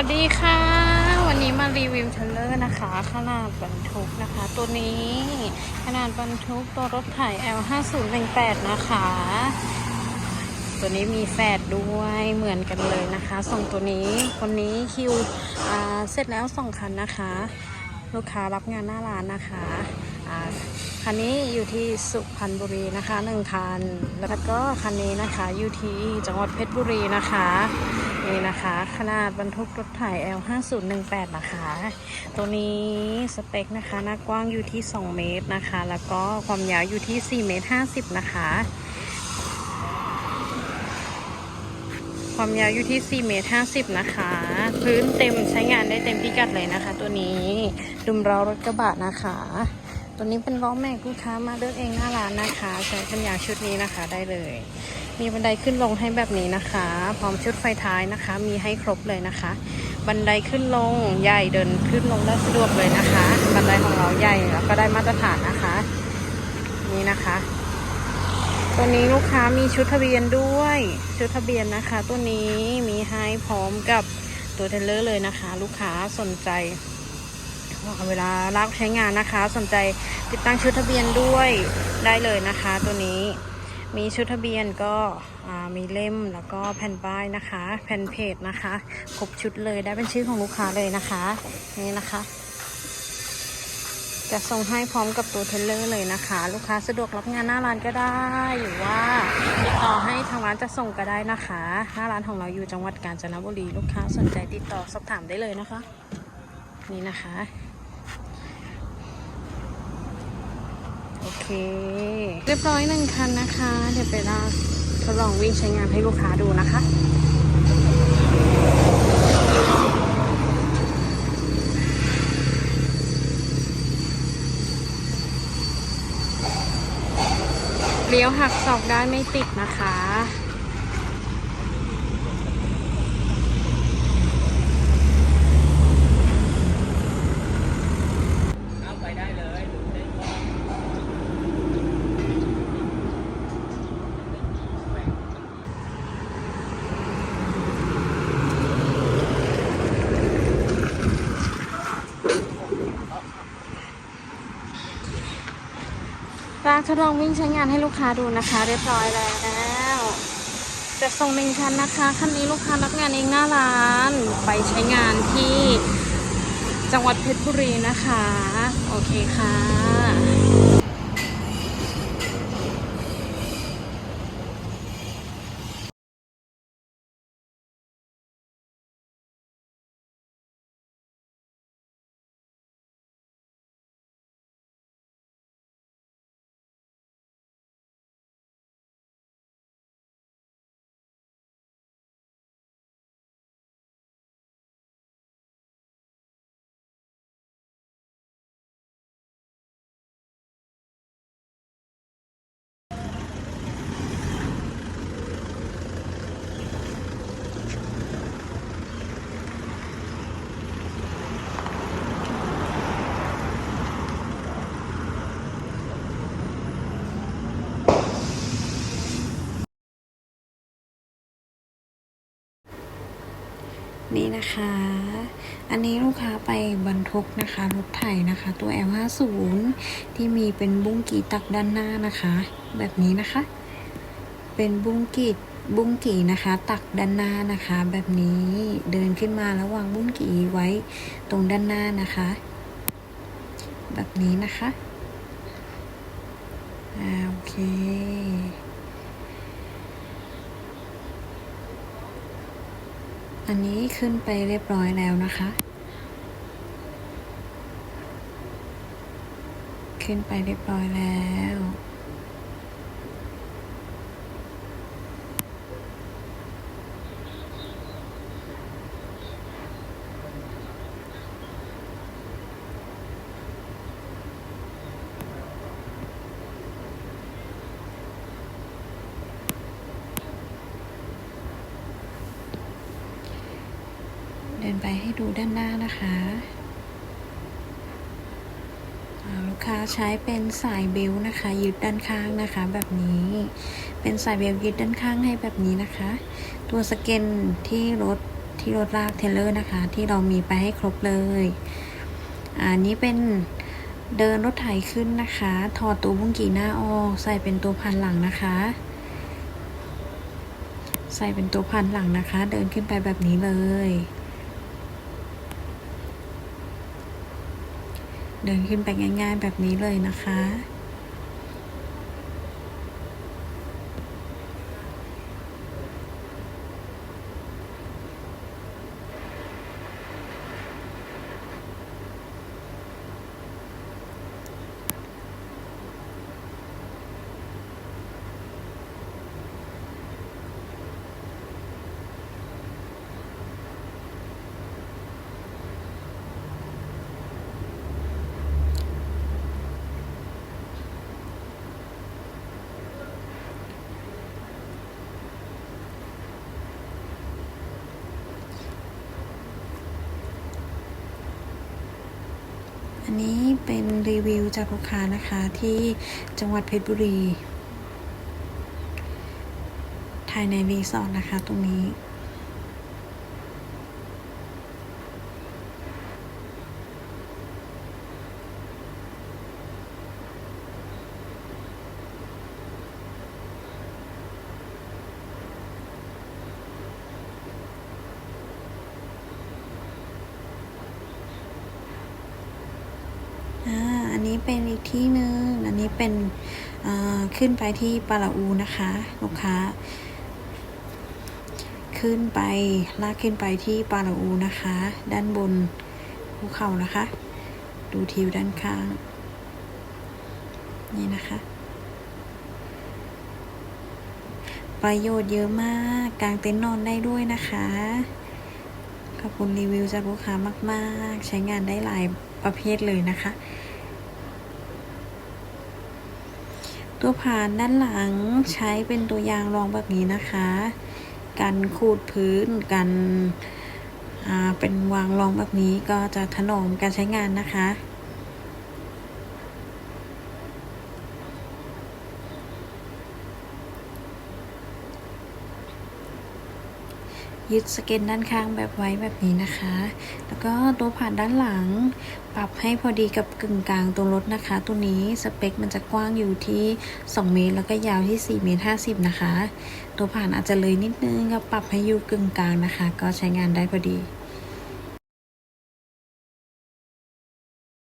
วัสดีค่ะ วันนี้มารีวิวเทเลอร์นะคะ ขนาดบรรทุกนะคะ ตัวนี้ขนาดบรรทุกตัวรถไถ L5018 นะคะ ตัวนี้มีแฟดด้วยเหมือนกันเลยนะคะ ส่งตัวนี้คนนี้คิวเสร็จแล้วสองคันนะคะ ลูกค้ารับงานหน้าร้านนะคะคันนี้อยู่ที่สุพรรณบุรีนะคะหนึ่งคัน แล้วก็คันนี้นะคะอยู่ที่จังหวัดเพชรบุรีนะคะ นี่นะคะ ขนาดบรรทุกรถไถ L5018 นะคะ ตัวนี้สเปคนะคะ หน้ากว้างอยู่ที่ 2 เมตรนะคะ แล้วก็ความยาวอยู่ที่ 4 เมตร 50 นะคะ ความยาวอยู่ที่ 4 เมตร 50 นะคะ พื้นเต็มใช้งานได้เต็มพิกัดเลยนะคะ ตัวนี้ดุมล้อรถกระบะนะคะ ตัวนี้เป็นล้อแม็กลูกค้ามาเลือกเองหน้าร้านนะคะ ใช้เป็นยางชุดนี้นะคะได้เลย มีบันไดขึ้นลงให้แบบนี้นะคะ พร้อมชุดไฟท้ายนะคะ มีให้ครบเลยนะคะ บันไดขึ้นลงใหญ่เดินขึ้นลงได้สะดวกเลยนะคะ บันไดของเราใหญ่แล้วก็ได้มาตรฐานนะคะ นี่นะคะ ตัวนี้ลูกค้ามีชุดทะเบียนด้วย ชุดทะเบียนนะคะ ตัวนี้มีให้พร้อมกับตัวเทเลอร์เลยนะคะ ลูกค้าสนใจเวลารับใช้งานนะคะ สนใจติดตั้งชุดทะเบียนด้วยได้เลยนะคะ ตัวนี้ มีชุดทะเบียนก็มีเล่มแล้วก็แผ่นป้ายนะคะ แผ่นเพจนะคะครบชุดเลยได้เป็นชื่อของลูกค้าเลยนะคะ นี่นะคะ จะส่งให้พร้อมกับตัวเทเลอร์เลยนะคะ ลูกค้าสะดวกรับงานหน้าร้านก็ได้ หรือว่าติดต่อให้ทางร้านจะส่งก็ได้นะคะหน้าร้านของเราอยู่จังหวัดกาญจนบุรีลูกค้าสนใจติดต่อสอบถามได้เลยนะคะ นี่นะคะ โอ เค เรียบร้อยหนึ่งคันนะคะ เดี๋ยวไปลาทดลองวิ่งใช้งานให้ลูกค้าดูนะคะเลี้ยวหักศอกได้ไม่ติดนะคะ เอาไปได้เลยหรือได้ก่อน ร้าน ทดลองวิ่งใช้งานให้ลูกค้าดูนะคะ เรียบร้อยแล้วจะส่งหนึ่งคันนะคะคันนี้ลูกค้ารับงานเองหน้าร้าน ไปใช้งานที่จังหวัดเพชรบุรีนะคะ โอเคค่ะ นี่นะคะ อันนี้ลูกค้าไปบรรทุกนะคะรถไถนะคะ ตัว L50 ที่มีเป็นบุ้งกีตักด้านหน้านะคะ แบบนี้นะคะ เป็นบุ้งกีบุ้งกีนะคะ ตักด้านหน้านะคะ แบบนี้เดินขึ้นมาแล้ววางบุ้งกีไว้ตรงด้านหน้านะคะ แบบนี้นะคะอ่าโอเค อันนี้ขึ้นไปเรียบร้อยแล้วนะคะ ขึ้นไปเรียบร้อยแล้ว นไปให้ดูด้านหน้านะคะลูกค้าใช้เป็นสายเบลต์นะคะ ยึดด้านข้างนะคะ แบบนี้เป็นสายเบลต์ยึดด้านข้างให้แบบนี้นะคะ ตัวสเกนที่รถที่รถลากเทเลอร์นะคะ ที่เรามีไปให้ครบเลยอันนี้เป็นเดินรถไถขึ้นนะคะ ถอดตัวบุ้งกีหน้าออกใส่เป็นตัวพันหลังนะคะ ใส่เป็นตัวพันหลังนะคะ เดินขึ้นไปแบบนี้เลย เดินขึ้นไปง่าย ๆ แบบนี้เลยนะคะ อั นี้เป็นรีวิวจากลูกค้านะคะที่จังหวัดเพชรบุรีภายในรีสอร์ทนะคะตรงนี้ อ่า อั นี้เป็นอีกที่หนึ่งอันนี้เป็นขึ้นไปที่ปาลาอูนะคะ ลูกค้า ขึ้นไปลากขึ้นไปที่ปาลาอูนะคะ ด้านบนภูเขานะคะ ดูทิวด้านข้าง นี่นะคะ ประโยชน์เยอะมากกางเต็นท์นอนได้ด้วยนะคะขอบคุณรีวิวจากลูกค้ามาก ๆ ใช้งานได้หลายประเภทเลยนะคะ ตัวผ่านด้านหลังใช้เป็นตัวยางรองแบบนี้นะคะ กันขูดพื้นกันเป็นวางรองแบบนี้ก็จะถนอมการใช้งานนะคะ ยึดสเก็ตด้านข้างแบบไว้แบบนี้นะคะ แล้วก็ตัวผ่านด้านหลัง ปรับให้พอดีกับกึ่งกลางตัวรถนะคะ ตัวนี้สเปคมันจะกว้างอยู่ที่ 2 เมตร แล้วก็ยาวที่4เมตร50 นะคะ ตัวผ่านอาจจะเลยนิดนึงก็ปรับให้อยู่กึ่งกลางนะคะ ก็ใช้งานได้พอดี